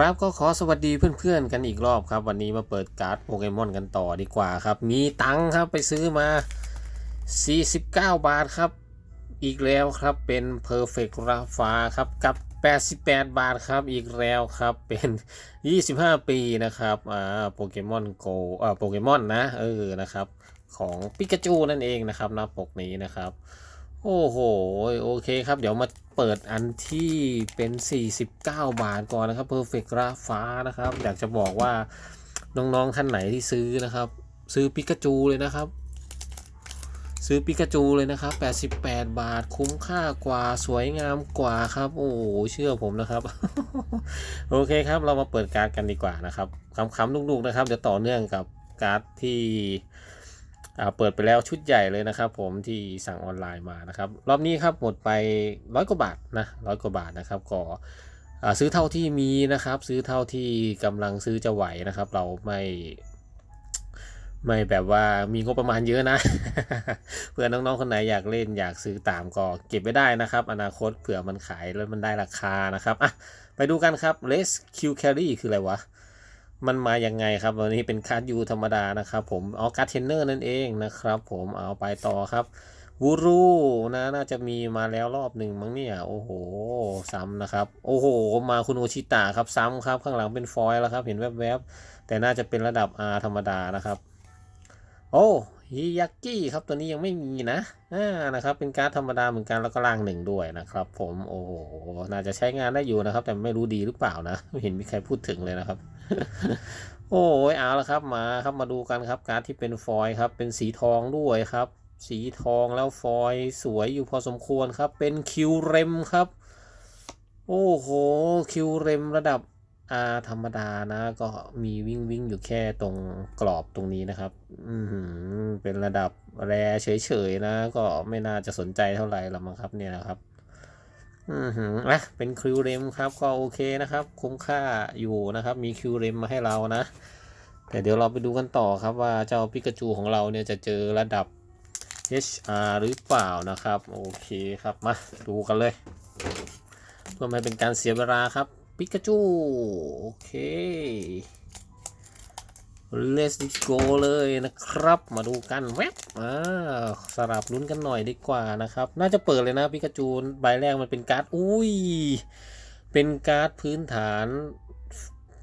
ครับก็ขอสวัสดีเพื่อนๆกันอีกรอบครับ วันนี้มาเปิดการ์ดโปเกมอนกันต่อดีกว่าครับ มีตังครับไปซื้อมา 49 บาทครับ อีกแล้วครับเป็น Perfect ราฟาครับกับ 88 บาทครับอีกแล้วครับเป็น 25 ปีนะครับอ่าโปเกมอนโกอ่าโปเกมอนนะเออนะครับของปิกาจูนั่นเองนะครับหน้าปกนี้นะครับ โอ้โห โอเคครับ เดี๋ยวมาเปิดอันที่เป็น 49 บาทก่อนนะครับ Perfect ราฟ้านะครับ อยากจะบอกว่าน้องๆท่านไหนที่ซื้อนะครับ ซื้อปิกาจูเลยนะครับ ซื้อปิกาจูเลยนะครับ 88 บาทคุ้มค่ากว่าสวยงามกว่าครับ โอ้โห เชื่อผมนะครับ โอเคครับเรามาเปิดการ์ดกันดีกว่านะครับคำๆนุกๆนะครับเดี๋ยวต่อเนื่องกับการ์ดที่ เปิดไปแล้วชุดใหญ่เลยนะครับผมที่สั่งออนไลน์มานะครับ รอบนี้ครับหมดไปร้อยกว่าบาทนะร้อยกว่าบาทนะครับก็อ่าซื้อเท่าที่มีนะครับ ซื้อเท่าที่กำลังซื้อจะไหวนะครับ เราไม่ไม่แบบว่ามีงบประมาณเยอะนะ เพื่อน้องๆคนไหนอยากเล่นอยากซื้อตามก็เก็บไว้ได้นะครับ อนาคตเผื่อมันขายแล้วมันได้ราคานะครับอะไปดูกันครับ Res Q Carry คืออะไรวะ มันมาอยังไงครับวันนี้เป็นการ์ดยูธรรมดานะครับผมเอาการ์ดเทนเนอร์นั่นเองนะครับผมเอาไปต่อครับวูรูนะน่าจะมีมาแล้วรอบหนึ่งมั้งเนี่ยโอ้โหซ้ำนะครับ โอ้โห มาคุณโอชิตะครับซ้ำครับข้างหลังเป็นฟอยล์แล้วครับ เห็นแวบๆ แต่น่าจะเป็นระดับ R ธรรมดานะครับ โอ้ฮิยากิครับตัวนี้ยังไม่มีนะอ่านะครับ เป็นการ์ดธรรมดาเหมือนกันแล้วก็ล่างหนึ่งด้วยนะครับ ผมโอ้โหน่าจะใช้งานได้อยู่นะครับ แต่ไม่รู้ดีหรือเปล่านะไม่เห็นมีใครพูดถึงเลยนะครับ โอ้ยเอาละครับมาครับมาดูกันครับการ์ดที่เป็นฟอยล์ครับ เป็นสีทองด้วยครับ สีทองแล้วฟอยล์สวยอยู่พอสมควรครับ เป็นคิวเรมครับ โอ้โหคิวเรมระดับอาธรรมดานะ ก็มีวิ่งวิ่งอยู่แค่ตรงกรอบตรงนี้นะครับ อืเป็นระดับแรเฉยๆนะ ก็ไม่น่าจะสนใจเท่าไหร่ละมั้งครับเนี่ยนะครับ อือหืออะเป็นคิวเรมครับก็โอเคนะครับ คุ้มค่าอยู่นะครับ มีคิวเรมมาให้เรานะ แต่เดี๋ยวเราไปดูกันต่อครับว่าเจ้าปิกาจูของเราเนี่ยจะเจอระดับ HR หรือเปล่านะครับ โอเคครับมาดูกันเลยเพื่อไม่เป็นการเสียเวลาครับปิกาจู โอเค let's go เลยนะครับ มาดูกันแวบอ่าสลับลุ้นกันหน่อยดีกว่านะครับ น่าจะเปิดเลยนะปิกาจูใบแรกมันเป็นการ์ด อุ้ย เป็นการ์ดพื้นฐาน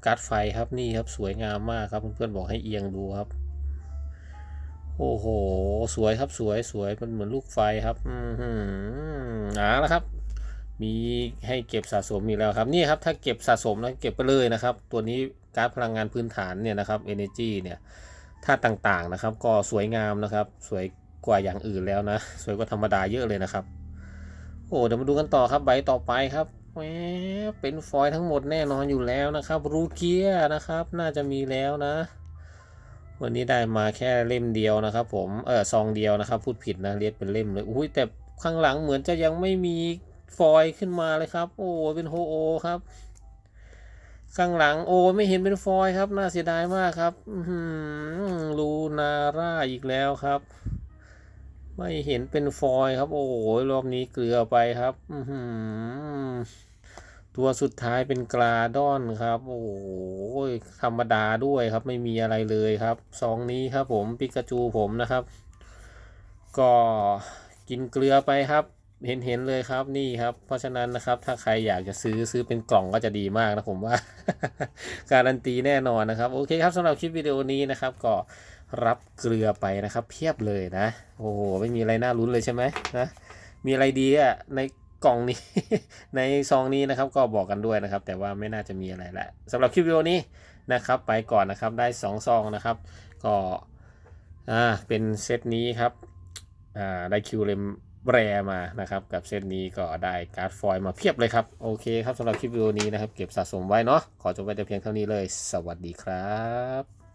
การ์ดไฟครับนี่ครับสวยงามมากครับ เพื่อนๆบอกให้เอียงดูครับ โอ้โห สวยครับสวยสวยมันเหมือนลูกไฟครับอือหืออ่าแล้วครับมีให้เก็บสะสมมีแล้วครับ นี่ครับถ้าเก็บสะสมนะเก็บไปเลยนะครับ ตัวนี้ การพลังงานพื้นฐานเนี่ยนะครับ Energy เนี่ยถ้าตุต่างๆนะครับ ก็สวยงามนะครับ สวยกว่าอย่างอื่นแล้วนะ สวยกว่าธรรมดาเยอะเลยนะครับ โอ้เดี๋ยวมาดูกันต่อครับใบต่อไปครับแหมเป็นฟอยล์ทั้งหมดแน่นอนอยู่แล้วนะครับ รูเกียนะครับ น่าจะมีแล้วนะ วันนี้ได้มาแค่เล่มเดียวนะครับ ผมเออซองเดียวนะครับ พูดผิดนะเรียกเป็นเล่มเลยอุ้ยแต่ข้างหลังเหมือนจะยังไม่มีฟอยล์ขึ้นมาเลยครับ โอ้เป็นโฮโอครับ ข้างหลังโอ้ไม่เห็นเป็นฟอยครับ น่าเสียดายมากครับลูนาร่าอีกแล้วครับ ไม่เห็นเป็นฟอยครับ โอ้รอบนี้เกลือไปครับตัวสุดท้ายเป็นกราดอนครับ โอ้ยธรรมดาด้วยครับ ไม่มีอะไรเลยครับซองนี้ครับผมปิกาจูผมนะครับ ก็กินเกลือไปครับ เห็นเห็นเลยครับนี่ครับ เพราะฉะนั้นนะครับถ้าใครอยากจะซื้อซื้อเป็นกล่องก็จะดีมากนะผมว่า การันตีแน่นอนนะครับ โอเคครับสำหรับคลิปวิดีโอนี้นะครับ ก็รับเกลือไปนะครับ เพียบเลยนะ โอ้โหไม่มีอะไรน่าลุ้นเลยใช่ไหมนะมีอะไรดีอะในกล่องนี้ ในซองนี้นะครับ ก็บอกกันด้วยนะครับ แต่ว่าไม่น่าจะมีอะไรแหละสำหรับคลิปวิดีโอนี้นะครับ ไปก่อนนะครับได้สองซองนะครับ ก็อ่าเป็นเซตนี้ครับอ่าได้คิวเลม แรมานะครับ กับเซตนี้ก็ได้การ์ดฟอยล์มาเพียบเลยครับ โอเคครับสำหรับคลิปวิดีโอนี้นะครับ เก็บสะสมไว้เนาะขอจบไว้แต่เพียงเท่านี้เลย สวัสดีครับ